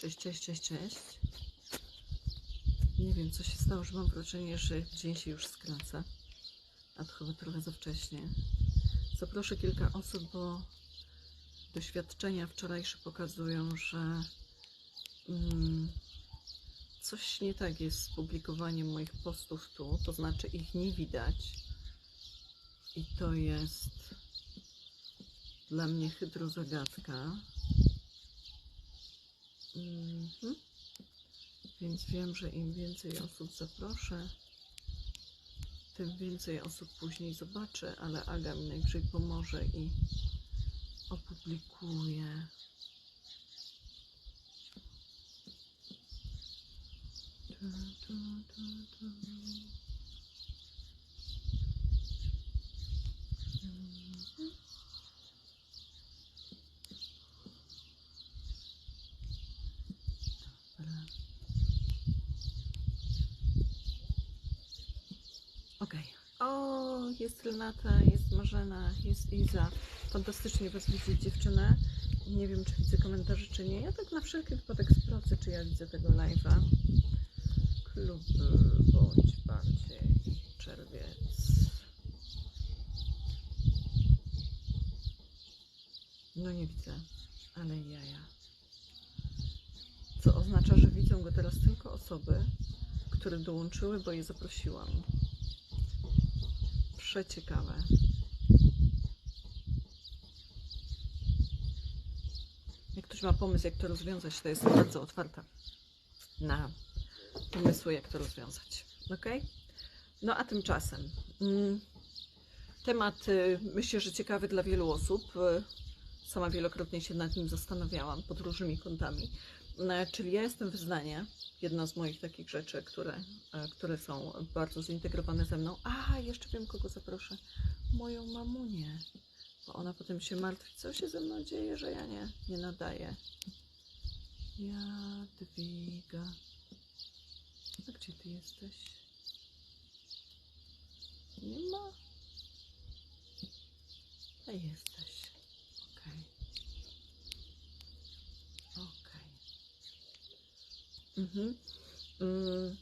Cześć, cześć, cześć, cześć. Nie wiem, co się stało, że mam wrażenie, że dzień się już skraca. A to chyba trochę za wcześnie. Zaproszę kilka osób, bo doświadczenia wczorajsze pokazują, że mm, coś nie tak jest z publikowaniem moich postów tu, to znaczy ich nie widać. I to jest dla mnie hydrozagadka. Mhm. Więc wiem, że im więcej osób zaproszę, tym więcej osób później zobaczę, ale Aga mi najwyżej pomoże i. Mhm. Dobra. Okej. O, jest Renata, jest Marzena, jest Iza. Fantastycznie Was widzieć, dziewczyny. Nie wiem, czy widzę komentarzy, czy nie. Ja tak na wszelki wypadek sprawdzę, czy ja widzę tego live'a. Kluby, bądź bardziej czerwiec. No nie widzę, ale jaja. Co oznacza, że widzą go teraz tylko osoby, które dołączyły, bo je zaprosiłam. Przeciekawe. Jak ktoś ma pomysł, jak to rozwiązać, to jestem bardzo otwarta na pomysły, jak to rozwiązać. Ok? No a tymczasem mm, temat y, myślę, że ciekawy dla wielu osób. Y, Sama wielokrotnie się nad nim zastanawiałam pod różnymi kątami. E, Czyli ja jestem wyznanie, jedna z moich takich rzeczy, które, e, które są bardzo zintegrowane ze mną. A, jeszcze wiem, kogo zaproszę. Moją mamunię. Bo ona potem się martwi, co się ze mną dzieje, że ja nie, nie nadaję. Jadwiga. A gdzie ty jesteś? Nie ma? A jesteś. Okej. Okej. Mhm. Mm.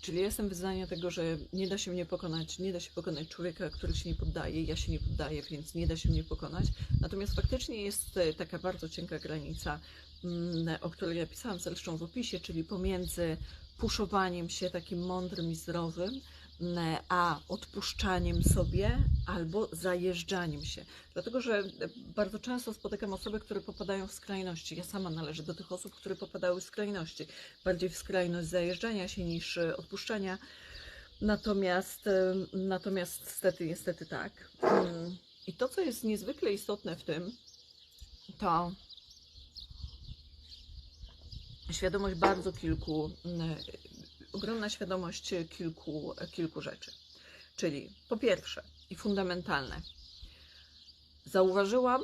Czyli jestem wyznania tego, że nie da się mnie pokonać, nie da się pokonać człowieka, który się nie poddaje, ja się nie poddaję, więc nie da się mnie pokonać. Natomiast faktycznie jest e, taka bardzo cienka granica, mm, o której ja pisałam zresztą w opisie, czyli pomiędzy puszowaniem się takim mądrym i zdrowym, a odpuszczaniem sobie albo zajeżdżaniem się. Dlatego, że bardzo często spotykam osoby, które popadają w skrajności. Ja sama należę do tych osób, które popadały w skrajności. Bardziej w skrajność zajeżdżania się niż e, odpuszczania. Natomiast, e, natomiast niestety, niestety tak. Mm, I to, co jest niezwykle istotne w tym, to świadomość bardzo kilku, ogromna świadomość kilku, kilku rzeczy. Czyli po pierwsze i fundamentalne, zauważyłam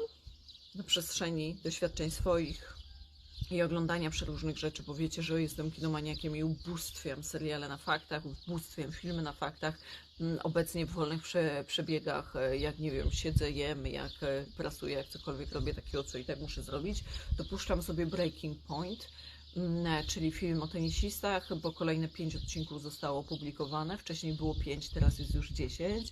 na przestrzeni doświadczeń swoich i oglądania przeróżnych rzeczy, bo wiecie, że jestem kinomaniakiem i ubóstwiam seriale na faktach, ubóstwiam filmy na faktach. Mm, Obecnie w wolnych prze, przebiegach, jak nie wiem, siedzę, jem, jak e, prasuję, jak cokolwiek robię takiego, co i tak muszę zrobić, dopuszczam sobie Breaking Point, czyli film o tenisistach, bo kolejne pięć odcinków zostało opublikowane. Wcześniej było pięć, teraz jest już dziesięć.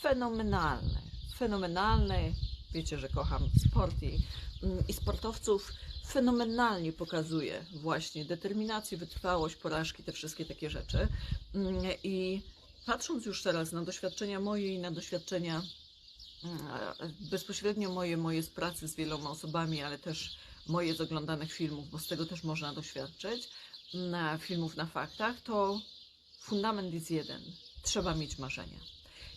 Fenomenalny, fenomenalny. Wiecie, że kocham sport i, mm, i sportowców. Fenomenalnie pokazuje właśnie determinację, wytrwałość, porażki, te wszystkie takie rzeczy. Mm, I patrząc już teraz na doświadczenia moje i na doświadczenia mm, bezpośrednio moje, moje z pracy z wieloma osobami, ale też moje z oglądanych filmów, bo z tego też można doświadczyć, na filmów na faktach, to fundament jest jeden. Trzeba mieć marzenia.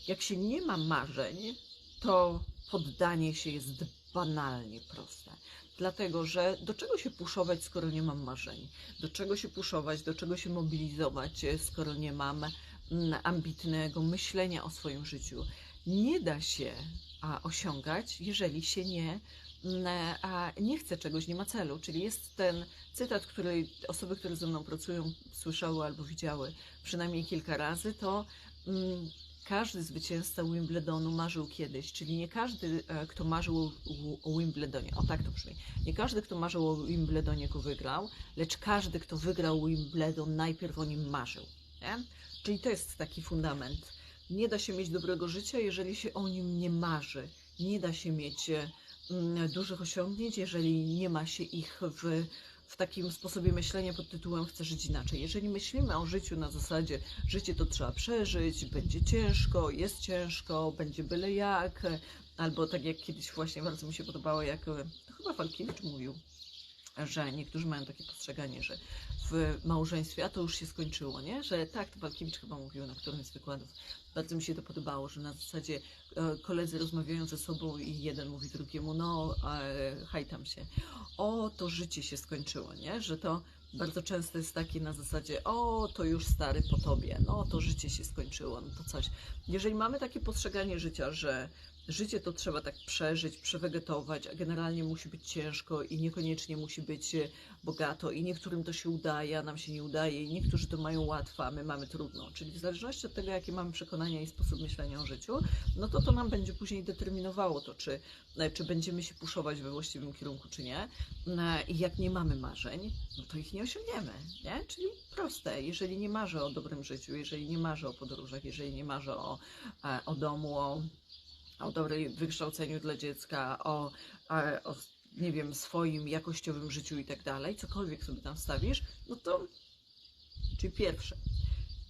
Jak się nie ma marzeń, to poddanie się jest banalnie proste. Dlatego, że do czego się puszować, skoro nie mam marzeń? Do czego się puszować, do czego się mobilizować, skoro nie mam mm, ambitnego myślenia o swoim życiu? Nie da się osiągać, jeżeli się nie, a, nie chce czegoś, nie ma celu. Czyli jest ten cytat, który osoby, które ze mną pracują, słyszały albo widziały przynajmniej kilka razy, to mm, każdy zwycięzca Wimbledonu marzył kiedyś, czyli nie każdy, e, kto marzył o, Wimbledonie, o tak to brzmi, nie każdy, kto marzył o Wimbledonie, go wygrał, lecz każdy, kto wygrał Wimbledon, najpierw o nim marzył. Nie? Czyli to jest taki fundament. Nie da się mieć dobrego życia, jeżeli się o nim nie marzy. Nie da się mieć e, dużych osiągnięć, jeżeli nie ma się ich w, w takim sposobie myślenia pod tytułem chcę żyć inaczej. Jeżeli myślimy o życiu na zasadzie życie to trzeba przeżyć, będzie ciężko, jest ciężko, będzie byle jak, e, albo tak jak kiedyś właśnie bardzo mi się podobało, jak e, to chyba Falkiewicz mówił, że niektórzy mają takie postrzeganie, że w małżeństwie, a to już się skończyło, nie? Że tak, to Walkiewicz chyba mówił na którymś z wykładów. Bardzo mi się to podobało, że na zasadzie e, koledzy rozmawiają ze sobą i jeden mówi drugiemu, no e, hajtam się. O, to życie się skończyło, nie? Że to bardzo często jest takie na zasadzie, o, to już stary po tobie, no to życie się skończyło, no to coś. Jeżeli mamy takie postrzeganie życia, że życie to trzeba tak przeżyć, przewegetować, a generalnie musi być ciężko i niekoniecznie musi być e, bogato i niektórym to się udaje, a nam się nie udaje i niektórzy to mają łatwo, a my mamy trudno. Czyli w zależności od tego, jakie mamy przekonania i sposób myślenia o życiu, no to to nam będzie później determinowało to, czy, e, czy będziemy się puszować we właściwym kierunku, czy nie. E, I jak nie mamy marzeń, no to ich nie osiągniemy, nie? Czyli proste, jeżeli nie marzę o dobrym życiu, jeżeli nie marzę o podróżach, jeżeli nie marzę o, o domu, o o dobrym wykształceniu dla dziecka, o, o, nie wiem, swoim jakościowym życiu i tak dalej, cokolwiek sobie tam wstawisz, no to, czyli pierwsze,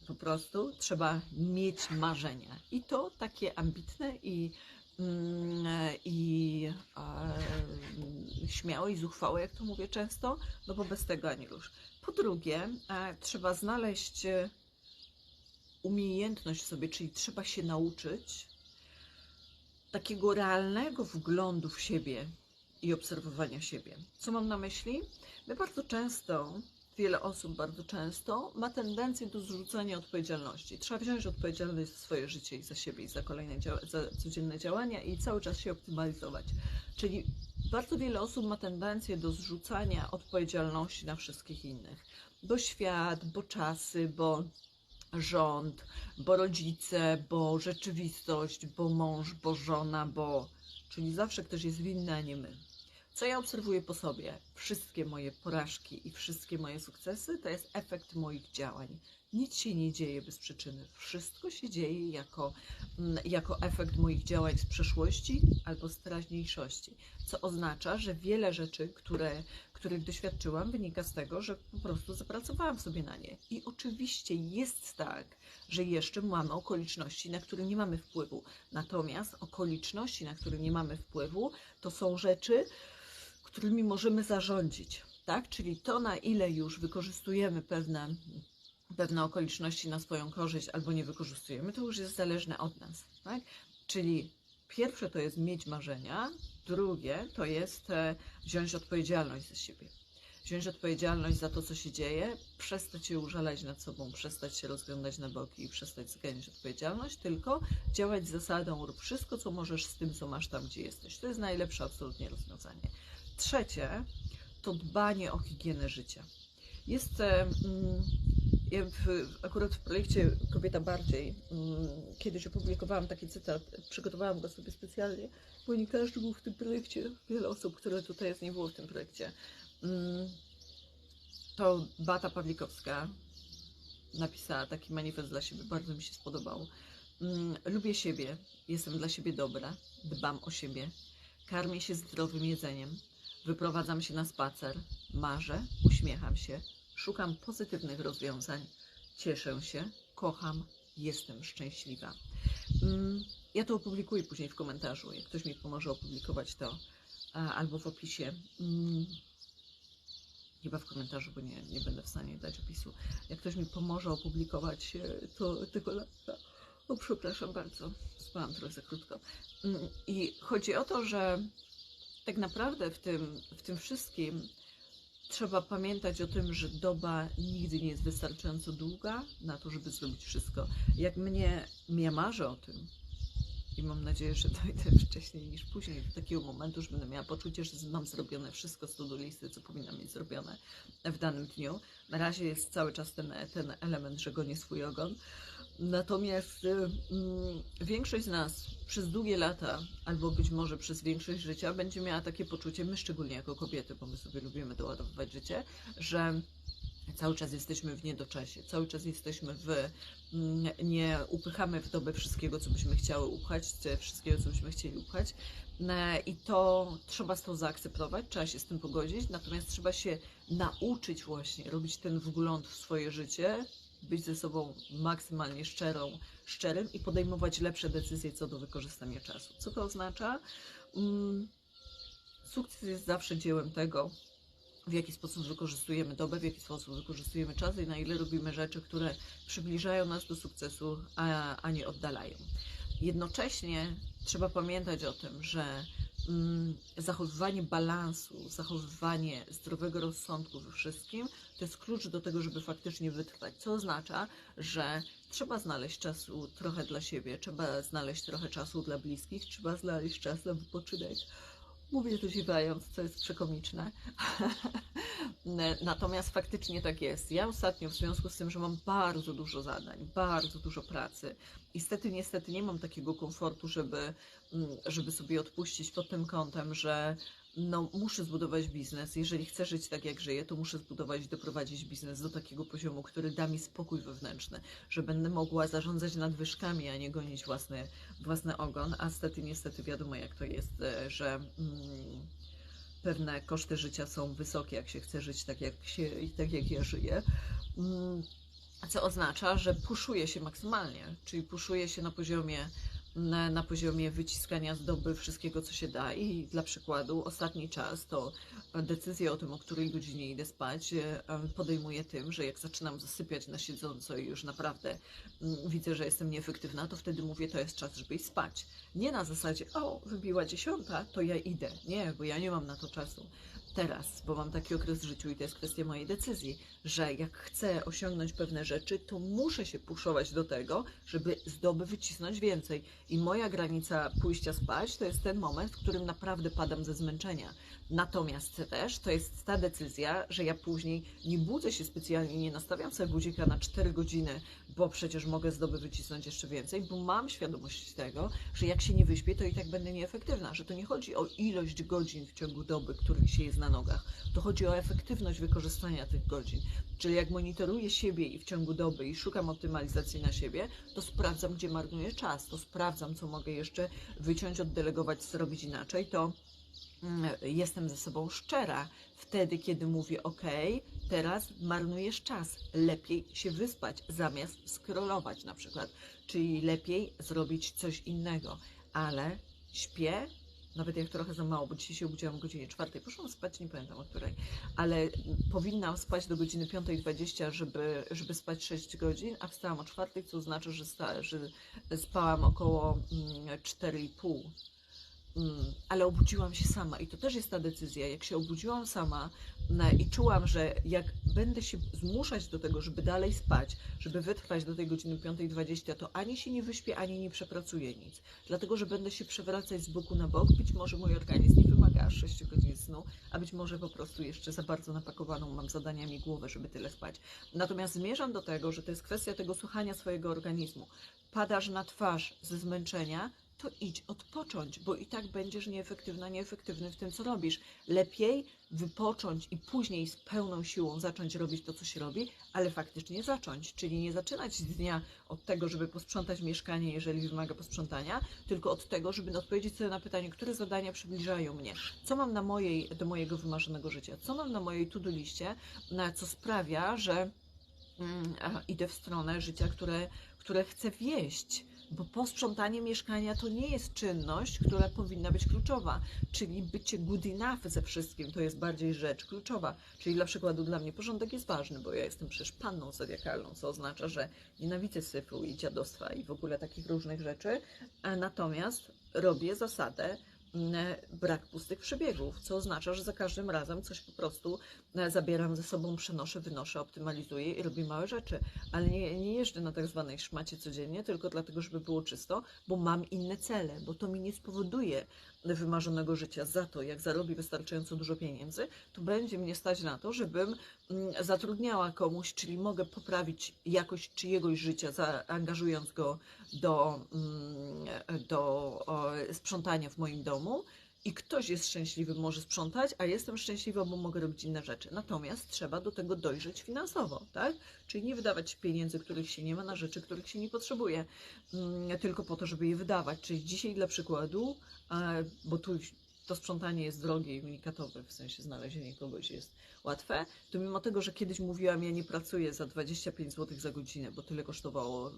po prostu trzeba mieć marzenia. I to takie ambitne i, mm, i e, śmiałe i zuchwałe, jak to mówię często, no bo bez tego ani rusz. Po drugie, e, trzeba znaleźć umiejętność sobie, czyli trzeba się nauczyć takiego realnego wglądu w siebie i obserwowania siebie. Co mam na myśli? My bardzo często, wiele osób bardzo często ma tendencję do zrzucania odpowiedzialności. Trzeba wziąć odpowiedzialność za swoje życie i za siebie i za kolejne dzia- za codzienne działania i cały czas się optymalizować. Czyli bardzo wiele osób ma tendencję do zrzucania odpowiedzialności na wszystkich innych. Bo świat, bo czasy, bo rząd, bo rodzice, bo rzeczywistość, bo mąż, bo żona, bo. Czyli zawsze ktoś jest winny, a nie my. Co ja obserwuję po sobie? Wszystkie moje porażki i wszystkie moje sukcesy to jest efekt moich działań. Nic się nie dzieje bez przyczyny. Wszystko się dzieje jako, jako efekt moich działań z przeszłości albo z teraźniejszości. Co oznacza, że wiele rzeczy, które, których doświadczyłam, wynika z tego, że po prostu zapracowałam sobie na nie. I oczywiście jest tak, że jeszcze mamy okoliczności, na które nie mamy wpływu. Natomiast okoliczności, na które nie mamy wpływu, to są rzeczy, którymi możemy zarządzić. Tak? Czyli to, na ile już wykorzystujemy pewne, pewne okoliczności na swoją korzyść albo nie wykorzystujemy, to już jest zależne od nas. Tak? Czyli pierwsze to jest mieć marzenia, drugie to jest e, wziąć odpowiedzialność za siebie. Wziąć odpowiedzialność za to, co się dzieje, przestać się użalać nad sobą, przestać się rozglądać na boki i przestać zganiać odpowiedzialność, tylko działać z zasadą rób wszystko, co możesz z tym, co masz tam, gdzie jesteś. To jest najlepsze absolutnie rozwiązanie. Trzecie to dbanie o higienę życia. Jest w, akurat w projekcie Kobieta Bardziej kiedyś opublikowałam taki cytat, przygotowałam go sobie specjalnie, bo nie każdy był w tym projekcie, wiele osób, które tutaj jest, nie było w tym projekcie. To Bata Pawlikowska napisała taki manifest dla siebie, bardzo mi się spodobał. Lubię siebie, jestem dla siebie dobra, dbam o siebie, karmię się zdrowym jedzeniem, Wyprowadzam się na spacer, marzę, uśmiecham się, szukam pozytywnych rozwiązań, cieszę się, kocham, jestem szczęśliwa. Mm, ja to opublikuję później w komentarzu, jak ktoś mi pomoże opublikować to, albo w opisie. Mm, chyba w komentarzu, bo nie, nie będę w stanie dać opisu. Jak ktoś mi pomoże opublikować e, to, tego lata. O, przepraszam bardzo, spałam trochę za krótko. Mm, I chodzi o to, że tak naprawdę w tym, w tym wszystkim trzeba pamiętać o tym, że doba nigdy nie jest wystarczająco długa na to, żeby zrobić wszystko. Jak mnie, ja marzę o tym i mam nadzieję, że dojdę wcześniej niż później do takiego momentu, że będę miała poczucie, że mam zrobione wszystko z do listy, co powinnam mieć zrobione w danym dniu. Na razie jest cały czas ten, ten element, że gonię swój ogon. Natomiast y, mm, większość z nas przez długie lata, albo być może przez większość życia, będzie miała takie poczucie, my szczególnie jako kobiety, bo my sobie lubimy doładowywać życie, że cały czas jesteśmy w niedoczasie, cały czas jesteśmy w. mm, Nie upychamy w dobę wszystkiego, co byśmy chciały upchać, wszystkiego, co byśmy chcieli upchać. E, I to trzeba z tą zaakceptować, trzeba się z tym pogodzić, natomiast trzeba się nauczyć właśnie robić ten wgląd w swoje życie, być ze sobą maksymalnie szczerą, szczerym i podejmować lepsze decyzje co do wykorzystania czasu. Co to oznacza? Mm, Sukces jest zawsze dziełem tego, w jaki sposób wykorzystujemy dobę, w jaki sposób wykorzystujemy czas i na ile robimy rzeczy, które przybliżają nas do sukcesu, a, a nie oddalają. Jednocześnie trzeba pamiętać o tym, że zachowywanie balansu, zachowywanie zdrowego rozsądku we wszystkim to jest klucz do tego, żeby faktycznie wytrwać. Co oznacza, że trzeba znaleźć czasu trochę dla siebie, trzeba znaleźć trochę czasu dla bliskich, trzeba znaleźć czas na wypoczynek. Mówię to ziewając, co jest przekomiczne. Natomiast faktycznie tak jest. Ja ostatnio, w związku z tym, że mam bardzo dużo zadań, bardzo dużo pracy, niestety, niestety nie mam takiego komfortu, żeby, mm, żeby sobie odpuścić pod tym kątem, że no, muszę zbudować biznes. Jeżeli chcę żyć tak, jak żyję, to muszę zbudować doprowadzić biznes do takiego poziomu, który da mi spokój wewnętrzny, że będę mogła zarządzać nadwyżkami, a nie gonić własny, własny ogon. A niestety, niestety wiadomo, jak to jest, e, że mm, pewne koszty życia są wysokie, jak się chce żyć tak, jak, się, tak jak ja żyję. Mm, co oznacza, że puszuje się maksymalnie, czyli puszuje się na poziomie na, poziomie wyciskania z doby wszystkiego, co się da. I dla przykładu, ostatni czas to decyzję o tym, o której godzinie idę spać, e, podejmuję tym, że jak zaczynam zasypiać na siedząco i już naprawdę mm, widzę, że jestem nieefektywna, to wtedy mówię, to jest czas, żeby iść spać. Nie na zasadzie, o, wybiła dziesiąta, to ja idę. Nie, bo ja nie mam na to czasu teraz, bo mam taki okres w życiu i to jest kwestia mojej decyzji, że jak chcę osiągnąć pewne rzeczy, to muszę się puszować do tego, żeby z doby wycisnąć więcej. I moja granica pójścia spać to jest ten moment, w którym naprawdę padam ze zmęczenia. Natomiast też to jest ta decyzja, że ja później nie budzę się specjalnie, nie nastawiam sobie budzika na 4 godziny, bo przecież mogę z doby wycisnąć jeszcze więcej, bo mam świadomość tego, że jak się nie wyśpię, to i tak będę nieefektywna, że to nie chodzi o ilość godzin w ciągu doby, których się jest na nogach, to chodzi o efektywność wykorzystania tych godzin. Czyli jak monitoruję siebie i w ciągu doby i szukam optymalizacji na siebie, to sprawdzam, gdzie marnuję czas, to sprawdzam, co mogę jeszcze wyciąć, oddelegować, zrobić inaczej, to mm, jestem ze sobą szczera wtedy, kiedy mówię: OK, teraz marnujesz czas, lepiej się wyspać zamiast scrollować na przykład, czyli lepiej zrobić coś innego, ale śpię. Nawet jak trochę za mało, bo dzisiaj się obudziłam o godzinie czwartej. Poszłam spać, nie pamiętam o której, ale powinnam spać do godziny 5.20, żeby, żeby spać 6 godzin, a wstałam o czwartej, co oznacza, że, sta, że spałam około mm, 4,5 Mm, ale obudziłam się sama i to też jest ta decyzja. Jak się obudziłam sama i czułam, że jak będę się zmuszać do tego, żeby dalej spać, żeby wytrwać do tej godziny 5.20, to ani się nie wyśpię, ani nie przepracuję nic. Dlatego, że będę się przewracać z boku na bok. Być może mój organizm nie wymaga aż 6 godzin snu, a być może po prostu jeszcze za bardzo napakowaną mam zadaniami głowę, żeby tyle spać. Natomiast zmierzam do tego, że to jest kwestia tego słuchania swojego organizmu. Padasz na twarz ze zmęczenia, to idź odpocząć, bo i tak będziesz nieefektywna, nieefektywny w tym, co robisz. Lepiej wypocząć i później z pełną siłą zacząć robić to, co się robi, ale faktycznie zacząć, czyli nie zaczynać dnia od tego, żeby posprzątać mieszkanie, jeżeli wymaga posprzątania, tylko od tego, żeby odpowiedzieć sobie na pytanie, które zadania przybliżają mnie, co mam na mojej, do mojego wymarzonego życia, co mam na mojej to-do liście, na co sprawia, że mm, idę w stronę życia, które, które chcę wieść bo posprzątanie mieszkania to nie jest czynność, która powinna być kluczowa, czyli bycie good enough ze wszystkim to jest bardziej rzecz kluczowa. Czyli dla przykładu dla mnie porządek jest ważny, bo ja jestem przecież panną zodiakalną, co oznacza, że nienawidzę syfu i dziadostwa i w ogóle takich różnych rzeczy, natomiast robię zasadę, brak pustych przebiegów, co oznacza, że za każdym razem coś po prostu e, zabieram ze sobą, przenoszę, wynoszę, optymalizuję i robię małe rzeczy. Ale nie, nie jeżdżę na tak zwanej szmacie codziennie, tylko dlatego, żeby było czysto, bo mam inne cele, bo to mi nie spowoduje wymarzonego życia, za to, jak zarobię wystarczająco dużo pieniędzy, to będzie mnie stać na to, żebym mm, zatrudniała komuś, czyli mogę poprawić jakość czyjegoś życia, zaangażując go do, mm, do sprzątania w moim domu. I ktoś jest szczęśliwy, może sprzątać, a jestem szczęśliwa, bo mogę robić inne rzeczy. Natomiast trzeba do tego dojrzeć finansowo, tak? Czyli nie wydawać pieniędzy, których się nie ma, na rzeczy, których się nie potrzebuje, mm, tylko po to, żeby je wydawać. Czyli dzisiaj dla przykładu, e, bo tu to sprzątanie jest drogie i unikatowe, w sensie znalezienie kogoś jest łatwe, to mimo tego, że kiedyś mówiłam, ja nie pracuję za 25 zł za godzinę, bo tyle kosztowało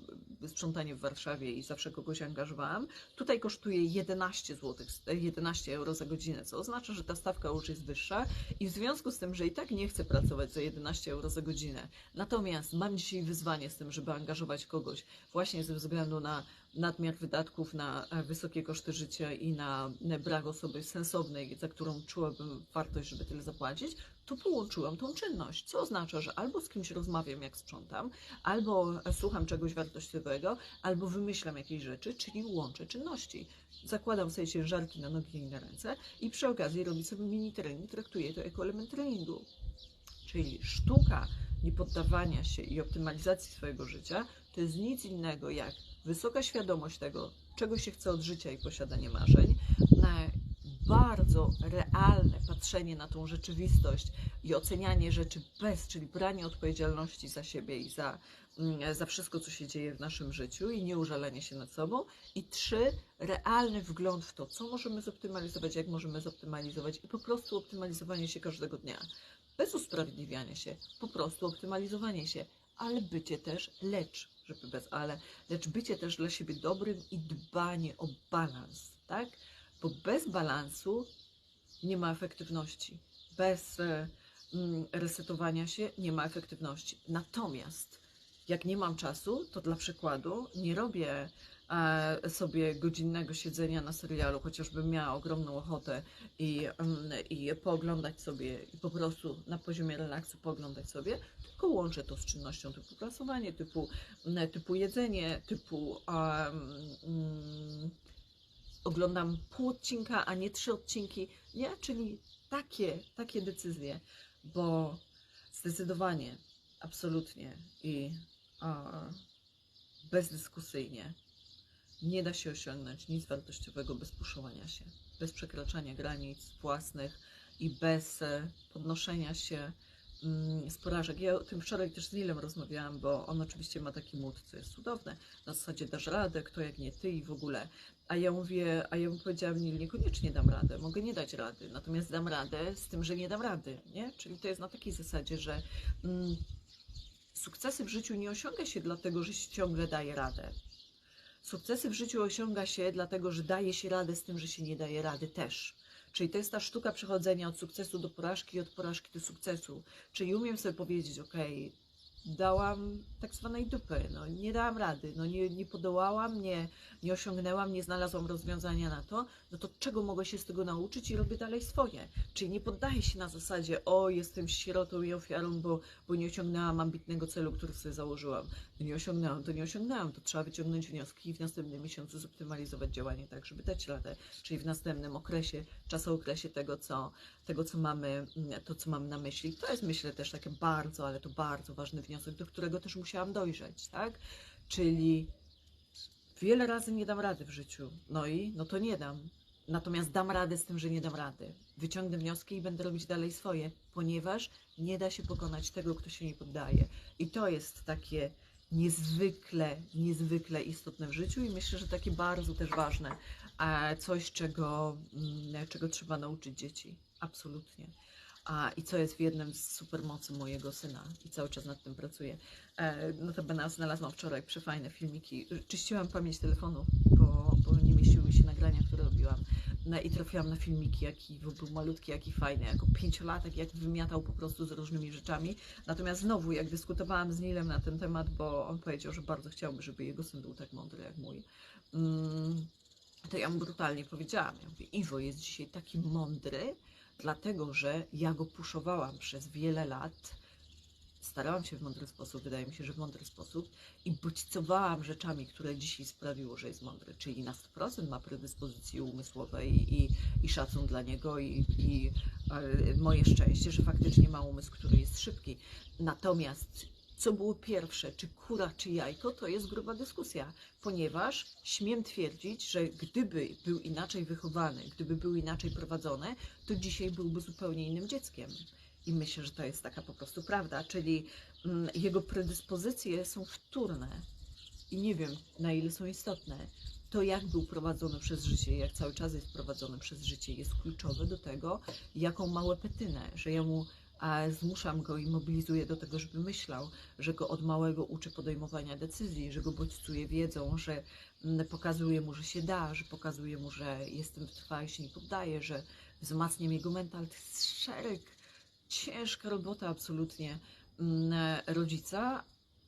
sprzątanie w Warszawie i zawsze kogoś angażowałam, tutaj kosztuje 11 zł, 11 euro za godzinę, co oznacza, że ta stawka już jest wyższa i w związku z tym, że i tak nie chcę pracować za 11 euro za godzinę, natomiast mam dzisiaj wyzwanie z tym, żeby angażować kogoś właśnie ze względu na nadmiar wydatków na e, wysokie koszty życia i na brak osoby sensownej, za którą czułabym wartość, żeby tyle zapłacić, to połączyłam tą czynność, co oznacza, że albo z kimś rozmawiam, jak sprzątam, albo słucham czegoś wartościowego, albo wymyślam jakieś rzeczy, czyli łączę czynności. Zakładam sobie ciężarki na nogi i na ręce i przy okazji robię sobie mini trening, traktuję to jako element treningu. Czyli sztuka niepoddawania się i optymalizacji swojego życia to jest nic innego jak wysoka świadomość tego, czego się chce od życia i posiadanie marzeń, na bardzo realne patrzenie na tą rzeczywistość i ocenianie rzeczy bez, czyli branie odpowiedzialności za siebie i za, mm, za wszystko, co się dzieje w naszym życiu i nie użalenie się nad sobą. I trzy, realny wgląd w to, co możemy zoptymalizować, jak możemy zoptymalizować i po prostu optymalizowanie się każdego dnia. Bez usprawiedliwiania się, po prostu optymalizowanie się, ale bycie też, lecz, żeby bez ale, lecz bycie też dla siebie dobrym i dbanie o balans, tak? Bo bez balansu nie ma efektywności. Bez e, mm, resetowania się nie ma efektywności. Natomiast jak nie mam czasu, to dla przykładu nie robię e, sobie godzinnego siedzenia na serialu, chociażbym miała ogromną ochotę i, mm, i pooglądać sobie i po prostu na poziomie relaksu pooglądać sobie, tylko łączę to z czynnością typu prasowanie, typu, mm, typu jedzenie, typu um, mm, oglądam pół odcinka, a nie trzy odcinki, nie? Czyli takie, takie decyzje, bo zdecydowanie, absolutnie i bezdyskusyjnie nie da się osiągnąć nic wartościowego bez puszowania się, bez przekraczania granic własnych i bez e, podnoszenia się mm, z porażek. Ja o tym wczoraj też z Nilem rozmawiałam, bo on oczywiście ma taki mód, co jest cudowne. Na zasadzie dasz radę, kto jak nie ty i w ogóle. A ja mówię, a ja mu powiedziałam, Nil, niekoniecznie dam radę, mogę nie dać rady, natomiast dam radę z tym, że nie dam rady, nie? Czyli to jest na takiej zasadzie, że mm, sukcesy w życiu nie osiąga się dlatego, że się ciągle daje radę. Sukcesy w życiu osiąga się dlatego, że daje się radę z tym, że się nie daje rady też. Czyli to jest ta sztuka przechodzenia od sukcesu do porażki i od porażki do sukcesu. Czyli umiem sobie powiedzieć, ok, dałam tak zwanej dupy, no nie dałam rady, no nie, nie podołałam, nie, nie osiągnęłam, nie znalazłam rozwiązania na to, no to czego mogę się z tego nauczyć i robię dalej swoje. Czyli nie poddaję się na zasadzie, o jestem sierotą i ofiarą, bo, bo nie osiągnęłam ambitnego celu, który sobie założyłam. No nie osiągnęłam, to nie osiągnęłam, to trzeba wyciągnąć wnioski i w następnym miesiącu zoptymalizować działanie tak, żeby dać radę, czyli w następnym okresie, czasookresie tego, co, tego, co mamy, to, co mamy na myśli. To jest myślę też takie bardzo, ale to bardzo ważny wniosek, do którego też musiałam dojrzeć, tak? Czyli wiele razy nie dam rady w życiu. No i no to nie dam. Natomiast dam radę z tym, że nie dam rady. Wyciągnę wnioski i będę robić dalej swoje, ponieważ nie da się pokonać tego, kto się nie poddaje. I to jest takie niezwykle, niezwykle istotne w życiu i myślę, że takie bardzo też ważne. A coś, czego, mm, czego trzeba nauczyć dzieci. Absolutnie. A, I co jest w jednym z supermocy mojego syna i cały czas nad tym pracuję. E, notabene znalazłam wczoraj przefajne filmiki. Czyściłam pamięć telefonu, bo, bo nie mieściły się nagrania, które robiłam. No, I trafiłam na filmiki, jaki był malutki, jaki fajny, jako pięciolatek, jak wymiatał po prostu z różnymi rzeczami. Natomiast znowu, jak dyskutowałam z Nilem na ten temat, bo on powiedział, że bardzo chciałby, żeby jego syn był tak mądry jak mój. Mm, to ja mu brutalnie powiedziałam, ja mówię, Iwo jest dzisiaj taki mądry, dlatego że ja go puszowałam przez wiele lat starałam się w mądry sposób, wydaje mi się, że w mądry sposób i bodźcowałam rzeczami, które dzisiaj sprawiło, że jest mądry. Czyli na 100% ma predyspozycje umysłowe i, i, i szacun dla niego i, i e, moje szczęście, że faktycznie ma umysł, który jest szybki. Natomiast co było pierwsze, czy kura, czy jajko, to jest gruba dyskusja, ponieważ śmiem twierdzić, że gdyby był inaczej wychowany, gdyby był inaczej prowadzony, to dzisiaj byłby zupełnie innym dzieckiem. I myślę, że to jest taka po prostu prawda, czyli mm, jego predyspozycje są wtórne i nie wiem, na ile są istotne. To, jak był prowadzony przez życie, jak cały czas jest prowadzony przez życie, jest kluczowe do tego, jaką ma łepetynę, że ja mu a zmuszam go i mobilizuję do tego, żeby myślał, że go od małego uczę podejmowania decyzji, że go bodźcuję wiedzą, że mm, pokazuję mu, że się da, że pokazuję mu, że jestem wytrwały, się nie poddaję, że wzmacniam jego mental. To jest szereg, ciężka robota absolutnie mm, rodzica,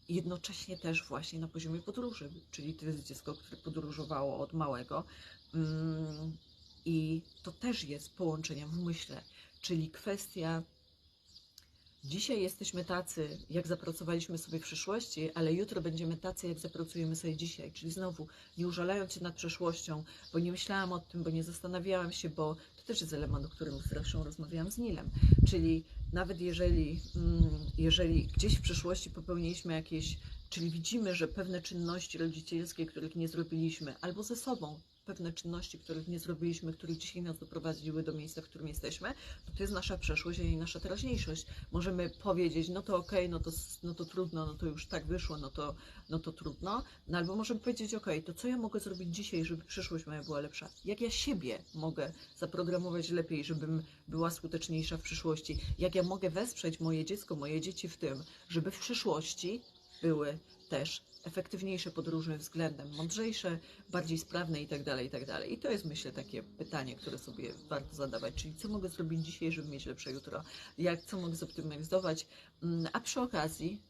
jednocześnie też właśnie na poziomie podróży, czyli to jest dziecko, które podróżowało od małego mm, i to też jest połączenia w myśle, czyli kwestia Dzisiaj jesteśmy tacy, jak zapracowaliśmy sobie w przyszłości, ale jutro będziemy tacy, jak zapracujemy sobie dzisiaj. Czyli znowu, nie użalając się nad przeszłością, bo nie myślałam o tym, bo nie zastanawiałam się, bo to też jest element, o którym zresztą rozmawiałam z Nilem. Czyli nawet jeżeli, mm, jeżeli gdzieś w przeszłości popełniliśmy jakieś, czyli widzimy, że pewne czynności rodzicielskie, których nie zrobiliśmy, albo ze sobą, pewne czynności, których nie zrobiliśmy, które dzisiaj nas doprowadziły do miejsca, w którym jesteśmy, to to jest nasza przeszłość i nasza teraźniejszość. Możemy powiedzieć, no to okej, no, to, no to trudno, no to już tak wyszło, no to, no to trudno, no albo możemy powiedzieć, okej, to co ja mogę zrobić dzisiaj, żeby przyszłość moja była lepsza? Jak ja siebie mogę zaprogramować lepiej, żebym była skuteczniejsza w przyszłości? Jak ja mogę wesprzeć moje dziecko, moje dzieci w tym, żeby w przyszłości były też efektywniejsze pod różnym względem, mądrzejsze, bardziej sprawne itd., itd. I to jest myślę takie pytanie, które sobie warto zadawać, czyli co mogę zrobić dzisiaj, żeby mieć lepsze jutro, jak, co mogę zoptymalizować, Mm, a przy okazji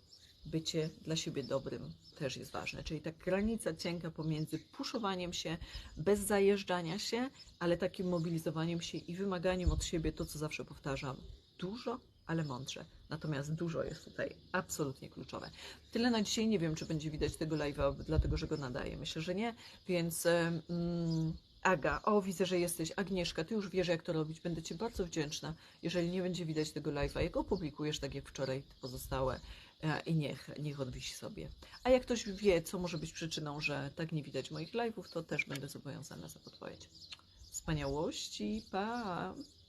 bycie dla siebie dobrym też jest ważne, czyli ta granica cienka pomiędzy puszowaniem się, bez zajeżdżania się, ale takim mobilizowaniem się i wymaganiem od siebie to, co zawsze powtarzam, dużo, ale mądrze. Natomiast dużo jest tutaj absolutnie kluczowe. Tyle na dzisiaj. Nie wiem, czy będzie widać tego live'a, dlatego że go nadaję. Myślę, że nie. Więc mm, Aga, o widzę, że jesteś. Agnieszka, ty już wiesz, jak to robić. Będę Ci bardzo wdzięczna, jeżeli nie będzie widać tego live'a. Jak opublikujesz, tak jak wczoraj, pozostałe e, i niech, niech odwisi sobie. A jak ktoś wie, co może być przyczyną, że tak nie widać moich live'ów, to też będę zobowiązana za podpowiedź. Wspaniałości, pa!